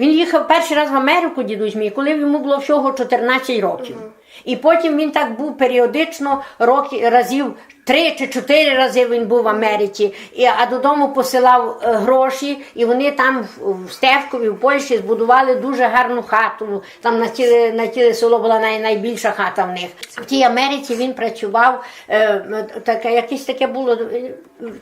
Він їхав перший раз в Америку, дідусь мій, коли йому було всього 14 років. І потім він так був періодично роки разів три чи чотири рази він був в Америці, і, а додому посилав е, гроші, і вони там в- Стевкові, в Польщі збудували дуже гарну хату. Там на ціле, на ціле село була най, найбільша хата в них. В тій Америці він працював, е, таке, якесь таке було е,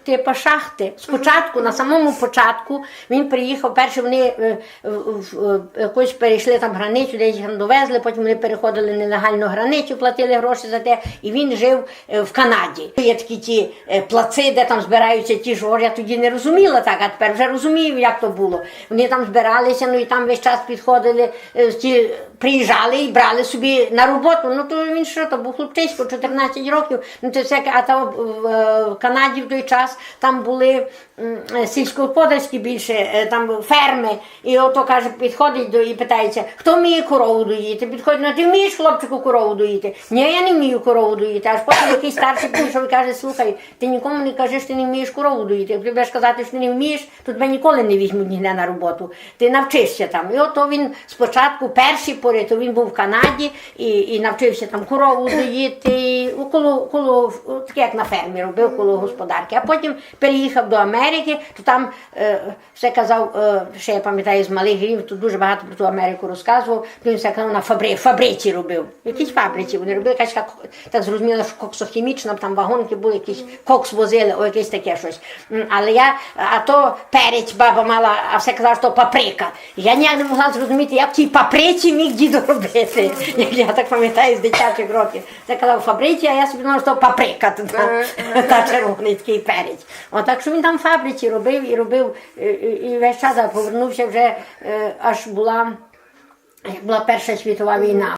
типу шахти. Спочатку, на самому початку, він приїхав, перше вони е, в- якось перейшли там границю, десь довезли, потім вони переходили нелегальну границю, платили гроші за те, і він жив е, в Канаді. Є такі ті е, плаци, де там збираються ті ж, я тоді не розуміла так, а тепер вже розумію, як то було. Вони там збиралися, ну і там весь час підходили, е, ті приїжджали і брали собі на роботу. Ну то він що, то був хлопчисько, 14 років. Ну то всяке, а там в, Канаді в той час там були е, сільськогосподарські більше, там ферми. І ото каже, підходить до і питається, хто вміє корову доїти? Підходить, ну ти вмієш хлопчику корову доїти? Ні, я не вмію корову доїти. Аж потім якийсь старший прийшов каже, слухай, ти нікому не кажеш, ти не вмієш корову доїти. Як ти будеш казати, що ти не вмієш, то тебе ніколи не візьмуть ніде на роботу. Ти навчишся там. І ото він спочатку перші пори, то він був в Канаді і, і навчився там корову доїти, коло, коло, таке як на фермі робив коло господарки. А потім переїхав до Америки, то там е, все казав, е, ще я пам'ятаю з малих грів, тут дуже багато про ту Америку розказував, він все казав на фабри, фабриці робив. В якійсь фабриці вони робили, якась як- так зрозуміло, що коксохімічна, там вагонки були, якісь кокс возили, о, якесь таке щось. Але я, а то перець баба мала, а все казала, що паприка. Я ніяк не могла зрозуміти, як тій паприці міг дідо робити. Як я так пам'ятаю з дитячих років. Це казав фабриці, а я собі думала, що паприка, тут та, червоний такий перець. Отак так що він там фабриці робив і робив, і, весь час повернувся вже, е, аж була. Як була Перша світова війна,